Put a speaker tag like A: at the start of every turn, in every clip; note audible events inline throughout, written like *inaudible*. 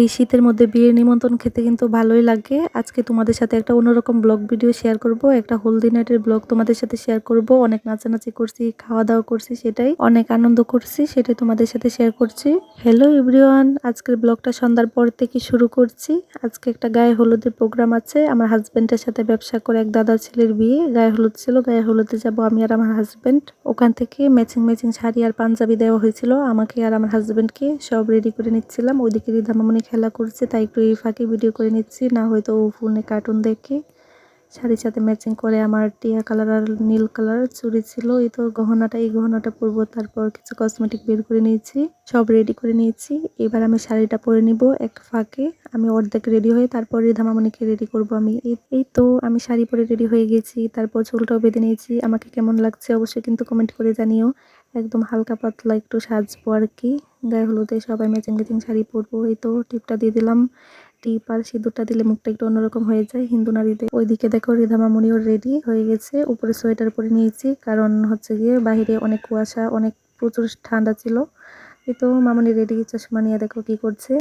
A: এই শীতের মধ্যে বিয়ের নিমন্ত্রণ খেতে কিন্তু ভালোই লাগে। আজকে তোমাদের সাথে একটা অন্যরকম ব্লগ ভিডিও শেয়ার করব। একটা হলদি নাইটের ব্লগ তোমাদের সাথে শেয়ার করব। অনেক নাচানাচি করছি খাওয়া দাওয়া করছি, সেটাই। অনেক আনন্দ করছি, সেটাই তোমাদের সাথে শেয়ার করছি। হ্যালো এভরিওয়ান আজকের ব্লগটা সন্ধ্যার পর থেকে শুরু করছি। আজকে একটা গায়ে হলুদের প্রোগ্রাম আছে। আমার হাজবেন্ডের সাথে ব্যবসা করে এক দাদা ছেলের বিয়ে। গায়ে হলুদ ছিল, গায়ে হলুদে যাব আমি আর আমার হাজব্যান্ড ওখান থেকে ম্যাচিং ম্যাচিং শাড়ি আর পাঞ্জাবি দেওয়া হয়েছিল। আমাকে আর আমার হাজবেন্ডকে সব রেডি করে নিচ্ছিলাম। ওইদিকে রিধামামনি খেলা করছে, তাই একটু এই ফাঁকে ভিডিও করে নিচ্ছি, না হয়তো ও ফোনে কার্টুন দেখে। শাড়ির সাথে ম্যাচিং করে আমার টিয়া কালার আর নীল কালার চুড়ি ছিল। এই তো গহনাটা, এই গহনাটা পরবো, তারপর কিছু কসমেটিক বের করে নিয়েছি, সব রেডি করে নিয়েছি। এবার আমি শাড়িটা পরে নিব এক ফাঁকে। আমি অর্ধেক রেডি হয়ে তারপর রিধামামনিকে রেডি করব আমি। এই তো আমি শাড়ি পরে রেডি হয়ে গেছি, তারপর চুলটাও বেঁধে নিয়েছি। আমাকে কেমন লাগছে অবশ্যই কিন্তু কমেন্ট করে জানিও। একদম হালকা পাতলা একটু সাজবো আর কি। গায়ে হলুদে সবাই ম্যাচিং ম্যাচিং শাড়ি পরবো, এই তো টিপটা দিয়ে দিলাম। টিপ আর সিঁদুরটা দিলে মুখটা একটু অন্যরকম হয়ে যায়। হিন্দু নারীদের ওইদিকে দেখো রিধা মামুনিও রেডি হয়ে গেছে। উপরে সোয়েটার পরে নিয়েছি। কারণ হচ্ছে গিয়ে বাহিরে অনেক কুয়াশা, অনেক প্রচুর ঠান্ডা ছিল। এই তো মামুনি রেডি চশমা নিয়ে দেখো কি করছে।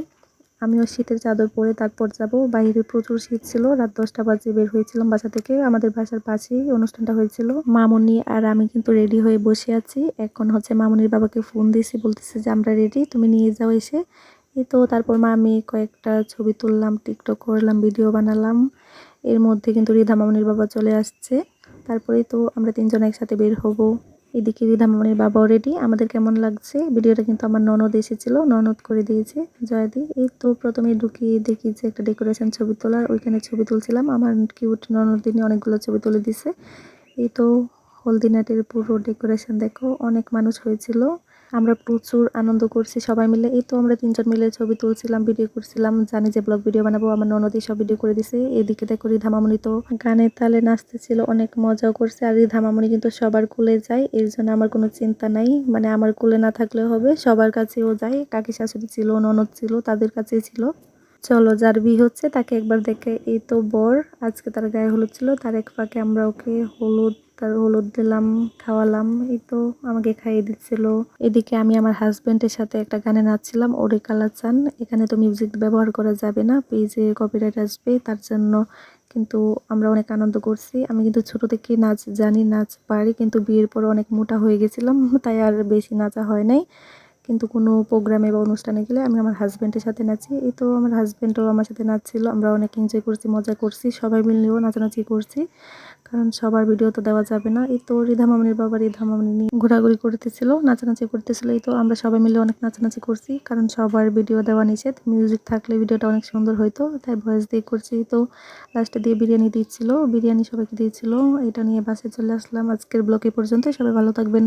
A: আমিও শীতের চাদর পরে তারপর যাব। বাইরে প্রচুর শীত ছিল। রাত দশটা বাজে বের হয়েছিলাম বাসা থেকে। আমাদের বাসার পাশেই অনুষ্ঠানটা হয়েছিল। মামুনি আর আমি কিন্তু রেডি হয়ে বসে আছি। এখন হচ্ছে মামুনির বাবাকে ফোন দিয়েছি বলতেছে যে, আমরা রেডি তুমি নিয়ে যাও এসে। তো তারপর মা, আমি কয়েকটা ছবি তুললাম টিকটক করলাম ভিডিও বানালাম। এর মধ্যে কিন্তু রিধা মামনির বাবা চলে আসছে। তারপরে তো আমরা তিনজন একসাথে বের হব। এদিকে রিধা মামনির বাবাও রেডি আমাদের কেমন লাগছে? ভিডিওটা কিন্তু আমার ননদ এসেছিল, ননদ করে দিয়েছে। জয়াদি এই তো প্রথমে ঢুকিয়ে দেখি যে একটা ডেকোরেশন ছবি তোলার, ওইখানে ছবি তুলছিলাম। আমার কিউট ননদিনী অনেকগুলো ছবি তুলে দিছে। এই তো হলদি নাটের পুরো ডেকোরেশন দেখো, অনেক মানুষ হয়েছিল। আমরা প্রচুর আনন্দ করছি সবাই মিলে। এই তো আমরা তিনজন মিলে ছবি তুলছিলাম ভিডিও করছিলাম। জানি যে ব্লগ ভিডিও বানাবো, আমার ননদই সব ভিডিও করে দিছে। এদিকে দেখো রিধামামনি তো গানের তালে নাচতেছিল, অনেক মজাও করছে। আর রিধামামনি কিন্তু সবার কুলে যায়, এর জন্য আমার কোনো চিন্তা নাই। মানে আমার কুলে না থাকলেও হবে, সবার কাছেও যায়। কাকি শাশুড়ি ছিল, ননদ ছিল, তাদের কাছেই ছিল। চলো, যার বিয়ে হচ্ছে তাকে একবার দেখে। এই তো বর, আজকে তার গায়ে হলুদ ছিল, তার এক ফাঁকে আমরা ওকে হলুদ তার হলুদ দিলাম, খাওয়ালাম, এই তো আমাকে খাইয়ে দিচ্ছিল। এদিকে আমি আমার হাজব্যান্ডের সাথে একটা গানে নাচছিলাম, ওরে কালা চান। এখানে তো মিউজিক ব্যবহার করা যাবে না, পেজে কপিরাইট আসবে, তার জন্য কিন্তু আমরা অনেক আনন্দ করছি। আমি কিন্তু ছোট থেকে নাচ জানি, নাচ পারি, কিন্তু বিয়ের পর অনেক মোটা হয়ে গেছিলাম, *laughs* তাই আর বেশি নাচা হয় নাই। কিন্তু কোনো প্রোগ্রামে বা অনুষ্ঠানে গেলে আমি আমার হাজব্যান্ডের সাথে নাচি। এই তো আমার হাজব্যান্ডও আমার সাথে নাচছিল, আমরা অনেক এনজয় করছি, মজা করছি, সবাই মিলেও নাচানাচি করছি। কারণ সবার ভিডিও তো দেওয়া যাবে না। এই তো রিধা মামনির বাবা রিধা মামনি নিয়ে ঘোরাঘুরি করতেছিল, নাচানাচি করতেছিল। এই তো আমরা সবাই মিলে অনেক নাচানাচি করছি, কারণ সবার ভিডিও দেওয়া নিষেধ। মিউজিক থাকলে ভিডিওটা অনেক সুন্দর হইতো, তাই ভয়েস দিয়ে করছি। তো লাস্টে দিয়ে বিরিয়ানি দিচ্ছিল, বিরিয়ানি সবাইকে দিয়েছিল। এটা নিয়ে বাসে চলে আসলাম আজকের ব্লকে পর্যন্ত সবাই ভালো থাকবেন।